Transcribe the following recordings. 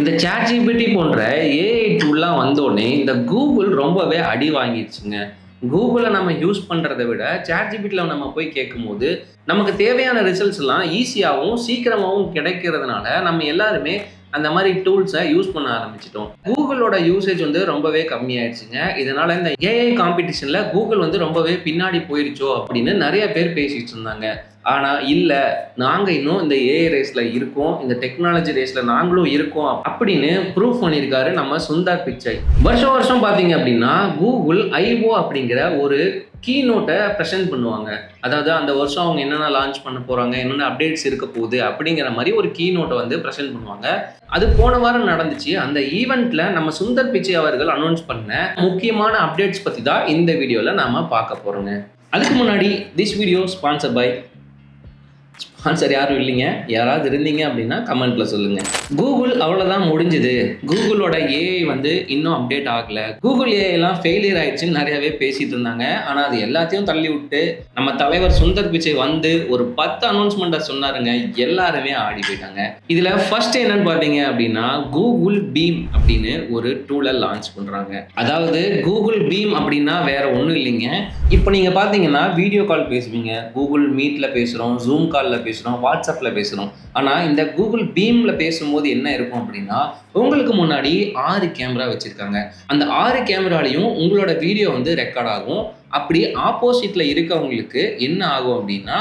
இந்த ChatGPT போன்ற AI டூல்லாம் வந்தோடனே இந்த கூகுள் ரொம்பவே அடி வாங்கிடுச்சுங்க கூகுளை நம்ம யூஸ் பண்ணுறதை விட சேட் ஜிபிட்டியில் நம்ம போய் கேட்கும்போது நமக்கு தேவையான ரிசல்ட்ஸ் எல்லாம் ஈஸியாகவும் சீக்கிரமாகவும் கிடைக்கிறதுனால நம்ம எல்லாருமே அந்த மாதிரி டூல்ஸை யூஸ் பண்ண ஆரம்பிச்சிட்டோம். கூகுளோட யூசேஜ் வந்து ரொம்பவே கம்மியாயிடுச்சுங்க இதனால இந்த ஏஐ காம்படிஷன்ல கூகுள் வந்து ரொம்பவே பின்னாடி போயிடுச்சோ அப்படின்னு நிறைய பேர் பேசிட்டு இருந்தாங்க. ஆனால் இல்லை நாங்கள் இன்னும் இந்த ஏஐ ரேஸில் இருக்கோம் இந்த டெக்னாலஜி ரேஸில் நாங்களும் இருக்கோம் அப்படின்னு ப்ரூவ் பண்ணியிருக்காரு நம்ம சுந்தர் பிச்சை. வருஷம் வருஷம் பார்த்தீங்க அப்படின்னா கூகுள் ஐஓ அப்படிங்கிற ஒரு கீ நோட்டை ப்ரெசென்ட் பண்ணுவாங்க. அதாவது அந்த வருஷம் அவங்க என்னென்ன லான்ச் பண்ண போகிறாங்க என்னென்ன அப்டேட்ஸ் இருக்க போகுது அப்படிங்கிற மாதிரி ஒரு கீ நோட்டை வந்து ப்ரெசென்ட் பண்ணுவாங்க. அது போன வாரம் நடந்துச்சு. அந்த ஈவெண்ட்டில் நம்ம சுந்தர் பிச்சை அவர்கள் அனௌன்ஸ் பண்ண முக்கியமான அப்டேட்ஸ் பற்றி தான் இந்த வீடியோவில் நாம் பார்க்க போகிறோங்க அதுக்கு முன்னாடி this video sponsor by answer யாரும் இல்லைங்க. யாராவது இருந்தீங்க அப்படின்னா கமெண்ட்ல சொல்லுங்க. கூகுள் அவ்வளோதான் முடிஞ்சுது. கூகுளோட ஏஐ வந்து இன்னும் அப்டேட் ஆகல. கூகுள் ஏஐ எல்லாம் ஃபெயிலியர் ஆயிடுச்சுன்னு நிறையவே பேசிட்டு இருந்தாங்க. ஆனால் அது எல்லாத்தையும் தள்ளி விட்டு நம்ம தலைவர் சுந்தர் பிச்சை வந்து ஒரு பத்து அனௌன்ஸ்மெண்ட்டை சொன்னாருங்க. எல்லாருமே ஆடி போயிட்டாங்க. இதுல ஃபர்ஸ்ட் என்னன்னு பார்த்தீங்க அப்படின்னா கூகுள் பீம் அப்படின்னு ஒரு டூலை லான்ச் பண்றாங்க. அதாவது கூகுள் பீம் அப்படின்னா வேற ஒன்றும் இல்லைங்க. இப்போ நீங்க பார்த்தீங்கன்னா வீடியோ கால் பேசுவீங்க. கூகுள் மீட்ல பேசுறோம் ஜூம் காலில் பேசுகிறோம் வாட்ஸ்அப்பில் பேசுகிறோம் ஆனால் இந்த கூகுள் பீமில் பேசும்போது என்ன இருக்கும் அப்படின்னா உங்களுக்கு முன்னாடி ஆறு கேமரா வச்சுருக்காங்க. அந்த ஆறு கேமராலையும் உங்களோட வீடியோ வந்து ரெக்கார்ட் ஆகும். அப்படி ஆப்போசிட்டில் இருக்கவங்களுக்கு என்ன ஆகும் அப்படின்னா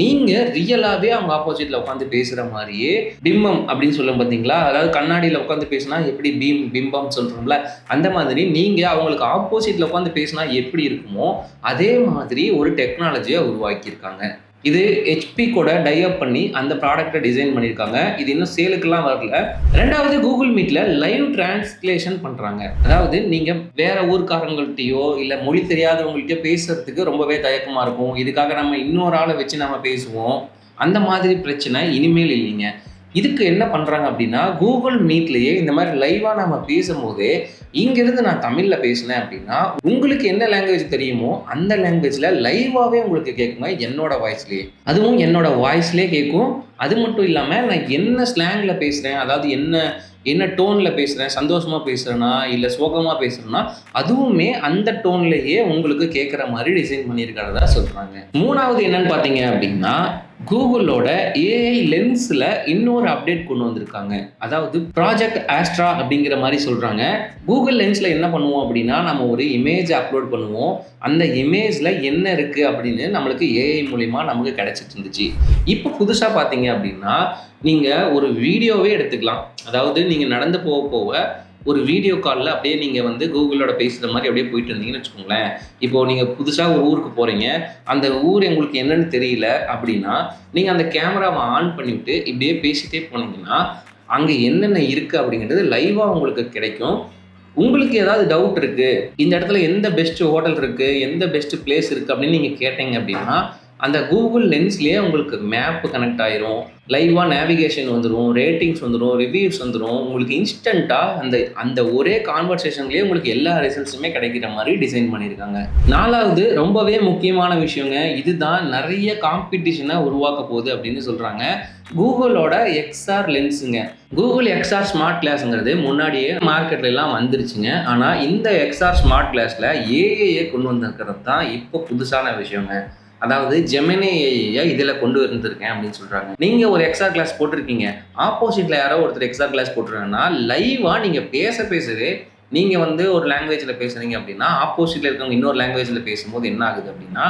நீங்கள் ரியலாகவே அவங்க ஆப்போசிட்டில் உட்காந்து பேசுகிற மாதிரியே பிம்பம் அப்படின்னு சொல்லும் பார்த்தீங்களா அதாவது கண்ணாடியில் உட்காந்து பேசினா எப்படி பீம் பிம்பம் சொல்கிறோம்ல அந்த மாதிரி நீங்கள் அவங்களுக்கு ஆப்போசிட்டில் உட்காந்து பேசினா எப்படி இருக்குமோ அதே மாதிரி ஒரு டெக்னாலஜியை உருவாக்கியிருக்காங்க. இது ஹெச்பி கூட டைப் பண்ணி அந்த ப்ராடக்ட்டை டிசைன் பண்ணியிருக்காங்க இது இன்னும் சேலுக்கெல்லாம் வரல. ரெண்டாவது கூகுள் மீட்டில் லைவ் டிரான்ஸ்லேஷன் பண்ணுறாங்க அதாவது நீங்கள் வேற ஊர்க்காரங்கள்ட்டையோ இல்லை மொழி தெரியாதவங்கள்ட்டயோ பேசுறதுக்கு ரொம்பவே தயக்கமாக இருக்கும். இதுக்காக நம்ம இன்னொரு ஆளை வச்சு நம்ம பேசுவோம். அந்த மாதிரி பிரச்சனை இனிமேல் இல்லைங்க. இதுக்கு என்ன பண்ணுறாங்க அப்படின்னா கூகுள் மீட்லேயே இந்த மாதிரி லைவாக நம்ம பேசும்போதே இங்கேருந்து நான் தமிழில் பேசினேன் அப்படின்னா உங்களுக்கு என்ன லாங்குவேஜ் தெரியுமோ அந்த லாங்குவேஜில் லைவாகவே உங்களுக்கு கேட்குங்க என்னோட வாய்ஸ்லேயே அதுவும் என்னோட வாய்ஸ்லேயே கேட்கும். அது மட்டும் இல்லாமல் நான் என்ன ஸ்லாங்கில் பேசுகிறேன் அதாவது என்ன என்ன டோனில் பேசுகிறேன் சந்தோஷமாக பேசுகிறேன்னா இல்லை சோகமாக பேசுகிறேன்னா அதுவுமே அந்த டோன்லேயே உங்களுக்கு கேட்குற மாதிரி டிசைன் பண்ணியிருக்கிறதா சொல்கிறாங்க மூணாவது என்னன்னு பார்த்தீங்க அப்படின்னா கூகுளோட ஏஐ லென்ஸில் இன்னொரு அப்டேட் கொண்டு வந்திருக்காங்க. அதாவது ப்ராஜெக்ட் ஆஸ்ட்ரா அப்படிங்கிற மாதிரி சொல்கிறாங்க கூகுள் லென்ஸில் என்ன பண்ணுவோம் அப்படின்னா நம்ம ஒரு இமேஜ் அப்லோட் பண்ணுவோம். அந்த இமேஜில் என்ன இருக்குது அப்படின்னு நம்மளுக்கு ஏஐ மூலிமா நமக்கு கிடச்சிட்டு இருந்துச்சு. இப்போ புதுசாக பார்த்தீங்க அப்படின்னா நீங்கள் ஒரு வீடியோவே எடுத்துக்கலாம். அதாவது நீங்கள் நடந்து போக போக ஒரு வீடியோ காலில் அப்படியே நீங்கள் வந்து கூகுளோட பேசுகிற மாதிரி அப்படியே போயிட்டு இருந்தீங்கன்னு வச்சுக்கோங்களேன். இப்போ நீங்கள் புதுசாக ஒரு ஊருக்கு போகிறீங்க அந்த ஊர் உங்களுக்கு என்னன்னு தெரியல அப்படின்னா நீங்கள் அந்த கேமராவை ஆன் பண்ணிவிட்டு இப்படியே பேசிட்டே போனீங்கன்னா அங்கே என்னென்ன இருக்குது அப்படிங்கிறது லைவாக உங்களுக்கு கிடைக்கும். உங்களுக்கு ஏதாவது டவுட் இருக்குது இந்த இடத்துல எந்த பெஸ்ட் ஹோட்டல் இருக்குது எந்த பெஸ்ட் பிளேஸ் இருக்குது அப்படின்னு நீங்கள் கேட்டீங்க அப்படின்னா அந்த கூகுள் லென்ஸ்லேயே உங்களுக்கு மேப்பு கனெக்ட் ஆயிரும். லைவாக நேவிகேஷன் வந்துடும் ரேட்டிங்ஸ் வந்துடும் ரிவ்யூஸ் வந்துடும் உங்களுக்கு இன்ஸ்டண்ட்டாக அந்த அந்த ஒரே கான்வர்சேஷன்லேயே உங்களுக்கு எல்லா ரிசல்ட்ஸுமே கிடைக்கிற மாதிரி டிசைன் பண்ணியிருக்காங்க நாலாவது ரொம்பவே முக்கியமான விஷயங்க இதுதான் நிறைய காம்படிஷனை உருவாக்க போகுது அப்படின்னு சொல்கிறாங்க கூகுளோட எக்ஸ்ஆர் லென்ஸுங்க கூகுள் எக்ஸ்ஆர் ஸ்மார்ட் கிளாஸுங்கிறது முன்னாடியே மார்க்கெட்ல எல்லாம் வந்துருச்சுங்க. ஆனால் இந்த எக்ஸ்ஆர் ஸ்மார்ட் கிளாஸில் ஏஏஏ கொண்டு வந்திருக்கிறது தான் இப்போ புதுசான விஷயங்க. அதாவது ஜெமினி ஏஐயை இதில் கொண்டு வந்திருக்கேன் அப்படின்னு சொல்கிறாங்க நீங்கள் ஒரு எக்ஸ்ட்ரா கிளாஸ் போட்டிருக்கீங்க. ஆப்போசிட்டில் யாரோ ஒருத்தர் எக்ஸ்ட்ரா கிளாஸ் போட்டுருக்காங்கன்னா லைவாக நீங்கள் பேச பேசவே நீங்கள் வந்து ஒரு லாங்குவேஜில் பேசுகிறீங்க அப்படின்னா ஆப்போசிட்டில் இருக்கவங்க இன்னொரு லாங்குவேஜில் பேசும்போது என்ன ஆகுது அப்படின்னா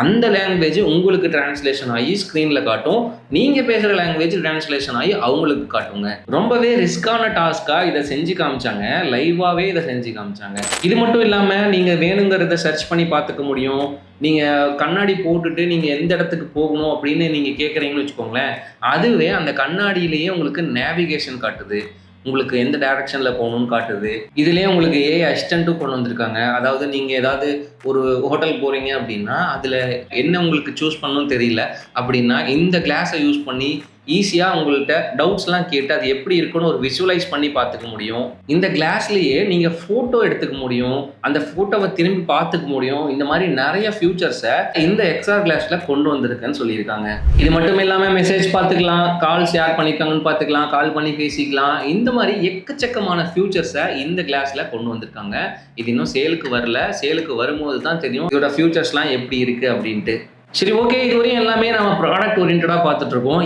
அந்த லாங்குவேஜ் உங்களுக்கு டிரான்ஸ்லேஷன் ஆகி ஸ்க்ரீனில் காட்டும். நீங்கள் பேசுகிற லாங்குவேஜ் டிரான்ஸ்லேஷன் ஆகி அவங்களுக்கு காட்டுங்க. ரொம்பவே ரிஸ்கான டாஸ்க்காக இதை செஞ்சு காமிச்சாங்க. லைவாகவே இதை செஞ்சு காமிச்சாங்க. இது மட்டும் இல்லாமல் நீங்கள் வேணுங்கிறத சர்ச் பண்ணி பார்த்துக்க முடியும். நீங்கள் கண்ணாடி போட்டுட்டு நீங்கள் எந்த இடத்துக்கு போகணும் அப்படின்னு நீங்கள் கேட்குறீங்கன்னு வச்சுக்கோங்களேன். அதுவே அந்த கண்ணாடியிலேயே உங்களுக்கு நேவிகேஷன் காட்டுது. உங்களுக்கு எந்த டைரக்ஷனில் போகணும்னு காட்டுது? இதுலேயே உங்களுக்கு ஏ அசிஸ்டண்ட்டும் கொண்டு வந்திருக்காங்க. அதாவது நீங்கள் ஏதாவது ஒரு ஹோட்டல் போகிறீங்க அப்படின்னா அதில் என்ன உங்களுக்கு சூஸ் பண்ணணும்னு தெரியல அப்படின்னா இந்த கிளாஸை யூஸ் பண்ணி ஈஸியாக உங்கள்கிட்ட டவுட்ஸ்லாம் கேட்டு அது எப்படி இருக்குன்னு ஒரு விஷுவலைஸ் பண்ணி பார்த்துக்க முடியும். இந்த கிளாஸ்லேயே நீங்கள் ஃபோட்டோ எடுத்துக்க முடியும். அந்த ஃபோட்டோவை திரும்பி பார்த்துக்க முடியும். இந்த மாதிரி நிறைய ஃபியூச்சர்ஸை இந்த எக்ஸ்ஆர் கிளாஸில் கொண்டு வந்திருக்குன்னு சொல்லியிருக்காங்க. இது மட்டும் இல்லாமல் மெசேஜ் பார்த்துக்கலாம் கால் ஷேர் பண்ணியிருக்காங்கன்னு பார்த்துக்கலாம் கால் பண்ணி பேசிக்கலாம். இந்த மாதிரி எக்கச்சக்கமான ஃபியூச்சர்ஸை இந்த கிளாஸில் கொண்டு வந்திருக்காங்க. இது இன்னும் சேலுக்கு வரல. சேலுக்கு வரும்போது தான் தெரியும் இதோட ஃபியூச்சர்ஸ்லாம் எப்படி இருக்குது அப்படின்ட்டு. சரி ஓகே இது வரையும் எல்லாமே நம்ம ப்ராடக்ட் ஓரியன்டாக பார்த்துட்டு இருக்கோம்.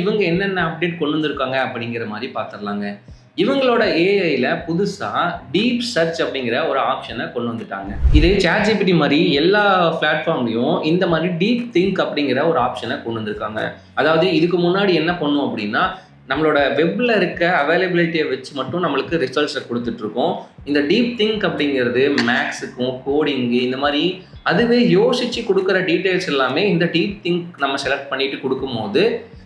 இவங்க என்னென்ன அப்டேட் கொண்டு வந்திருக்காங்க அப்படிங்கிற மாதிரி பார்த்துடலாங்க. இவங்களோட ஏஐயில் புதுசாக டீப் சர்ச் அப்படிங்கிற ஒரு ஆப்ஷனை கொண்டு வந்துட்டாங்க. இது சேட்ஜிபிடி மாதிரி எல்லா பிளாட்ஃபார்ம்லையும் இந்த மாதிரி டீப் திங்க் அப்படிங்கிற ஒரு ஆப்ஷனை கொண்டு வந்திருக்காங்க. அதாவது இதுக்கு முன்னாடி என்ன பண்ணும் அப்படின்னா நம்மளோட வெப்பில் இருக்க அவைலபிலிட்டியை வச்சு மட்டும் நம்மளுக்கு ரிசல்ட்ஸை கொடுத்துட்ருக்கோம். இந்த டீப் திங்க் அப்படிங்கிறது மேக்ஸுக்கும் கோடிங்கு இந்த மாதிரி அதுவே யோசித்து கொடுக்குற டீட்டெயில்ஸ் எல்லாமே இந்த டீப் திங்க் நம்ம செலக்ட் பண்ணிட்டு கொடுக்கும்போது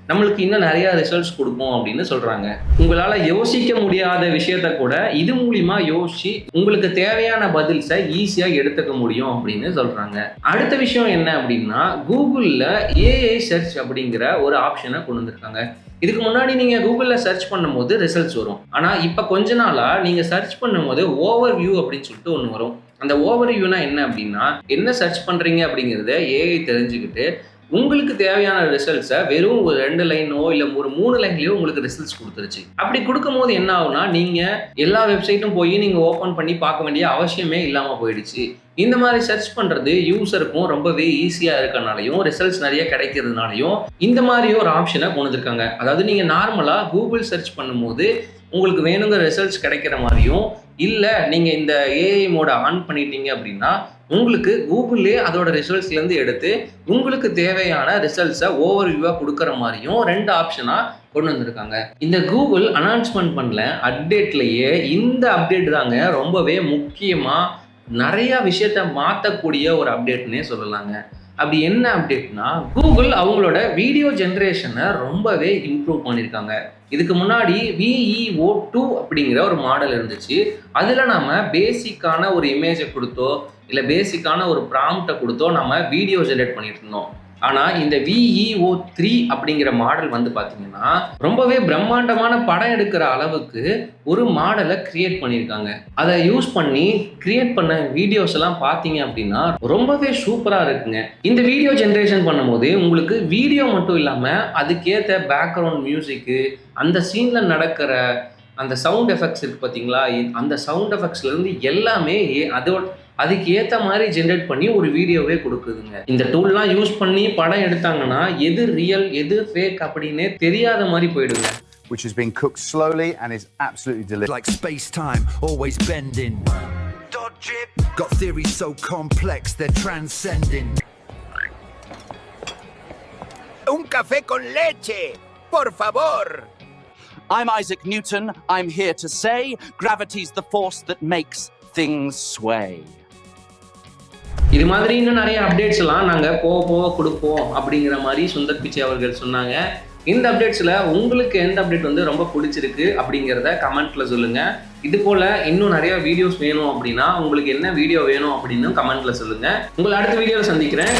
நம்மளுக்கு இன்னும் நிறைய ரிசல்ட்ஸ் கொடுக்கும் அப்படின்னு சொல்றாங்க. உங்களால யோசிக்க முடியாத விஷயத்த கூட இது மூலியமா யோசிச்சு உங்களுக்கு தேவையான பதில்ஸை ஈஸியா எடுத்துக்க முடியும் அப்படின்னு சொல்றாங்க. அடுத்த விஷயம் என்ன அப்படின்னா கூகுளில் ஏஐ சர்ச் அப்படிங்கிற ஒரு ஆப்ஷனை கொண்டு வந்திருக்காங்க. இதுக்கு முன்னாடி நீங்க கூகுளில் சர்ச் பண்ணும்போது ரிசல்ட்ஸ் வரும். ஆனா இப்போ கொஞ்ச நாளா நீங்க சர்ச் பண்ணும்போது ஓவர் வியூ அப்படின்னு சொல்லிட்டு ஒன்று வரும். அந்த ஓவர் வியூனா என்ன அப்படின்னா என்ன சர்ச் பண்றீங்க அப்படிங்கிறத ஏஐ தெரிஞ்சுக்கிட்டு உங்களுக்கு தேவையான ரிசல்ட்ஸை வெறும் ஒரு ரெண்டு லைனோ இல்லை ஒரு மூணு லைன்லயோ உங்களுக்கு ரிசல்ட்ஸ் கொடுத்துருச்சு. அப்படி கொடுக்கும் போது என்ன ஆகுனா நீங்கள் எல்லா வெப்சைட்டும் போய் நீங்கள் ஓப்பன் பண்ணி பார்க்க வேண்டிய அவசியமே இல்லாமல் போயிடுச்சு. இந்த மாதிரி சர்ச் பண்ணுறது யூசருக்கும் ரொம்பவே ஈஸியாக இருக்கனாலையும் ரிசல்ட்ஸ் நிறைய கிடைக்கிறதுனாலையும் இந்த மாதிரி ஒரு ஆப்ஷனை கொண்டு வந்திருக்காங்க. அதாவது நீங்கள் நார்மலாக கூகுள் சர்ச் பண்ணும்போது உங்களுக்கு வேணுங்கிற ரிசல்ட்ஸ் கிடைக்கிற மாதிரியும் இல்லை நீங்கள் இந்த ஏஐ மோட ஆன் பண்ணிட்டீங்க அப்படின்னா உங்களுக்கு கூகுளே அதோட ரிசல்ட்ஸ்லேருந்து எடுத்து உங்களுக்கு தேவையான ரிசல்ட்ஸை ஓவர் வியூவாக கொடுக்குற மாதிரியும் ரெண்டு ஆப்ஷனாக கொண்டு வந்திருக்காங்க. இந்த கூகுள் அனௌன்ஸ்மெண்ட் பண்ணல அப்டேட்லேயே இந்த அப்டேட் தாங்க ரொம்பவே முக்கியமாக நிறையா விஷயத்த மாற்றக்கூடிய ஒரு அப்டேட்னே சொல்லலாங்க. அப்படி என்ன அப்டேட்னா கூகுள் அவங்களோட வீடியோ ஜென்ரேஷனை ரொம்பவே இம்ப்ரூவ் பண்ணியிருக்காங்க இதுக்கு முன்னாடி விஇஓ டூ அப்படிங்கிற ஒரு மாடல் இருந்துச்சு. அதில் நம்ம பேசிக்கான ஒரு இமேஜை கொடுத்தோ இல்லை பேசிக்கான ஒரு ப்ராம்ப்டை கொடுத்தோ நம்ம வீடியோ ஜென்ரேட் பண்ணிட்டு இருந்தோம். ஆனால் இந்த விஇஓ த்ரீ அப்படிங்கிற மாடல் வந்து பார்த்தீங்கன்னா ரொம்பவே பிரம்மாண்டமான படம் எடுக்கிற அளவுக்கு ஒரு மாடலை கிரியேட் பண்ணியிருக்காங்க. அதை யூஸ் பண்ணி கிரியேட் பண்ண வீடியோஸ் எல்லாம் பார்த்தீங்க அப்படின்னா ரொம்பவே சூப்பராக இருக்குங்க. இந்த வீடியோ ஜென்ரேஷன் பண்ணும்போது உங்களுக்கு வீடியோ மட்டும் இல்லாமல் அதுக்கேற்ற பேக்ரவுண்ட் மியூசிக்கு அந்த சீனில் நடக்கிற அந்த சவுண்ட் எஃபெக்ட்ஸ் இருக்கு பார்த்தீங்களா அந்த சவுண்ட் எஃபெக்ட்ஸ்லேருந்து எல்லாமே ஏ- அதோட அதுக்கு ஏற்ற மாதிரி ஜென்ரேட் பண்ணி ஒரு வீடியோவே கொடுக்குதுங்க இந்த டூல்லாம் யூஸ் பண்ணி படம் எடுத்தாங்கன்னா எது ரியல் எது ஃபேக் அப்படின்னே தெரியாத மாதிரி போயிடுங்க which has been cooked slowly and is absolutely delicious. like space time, always bending. Dodge it. Got theories so complex they're transcending. Un café con leche, por favor. I'm Isaac Newton. I'm here to say gravity's the force that makes things sway. இது மாதிரி இன்னும் நிறைய updates எல்லாம் நாங்கள் போக போக கொடுப்போம் அப்படிங்கிற மாதிரி சுந்தர் பிச்சை அவர்கள் சொன்னாங்க. இந்த அப்டேட்ஸில் உங்களுக்கு எந்த அப்டேட் வந்து ரொம்ப பிடிச்சிருக்கு அப்படிங்கிறத கமெண்ட்டில் சொல்லுங்கள் இது போல் இன்னும் நிறைய வீடியோஸ் வேணும் அப்படின்னா உங்களுக்கு என்ன வீடியோ வேணும் அப்படின்னு கமெண்ட்டில் சொல்லுங்கள் உங்களை அடுத்த வீடியோவில் சந்திக்கிறேன்.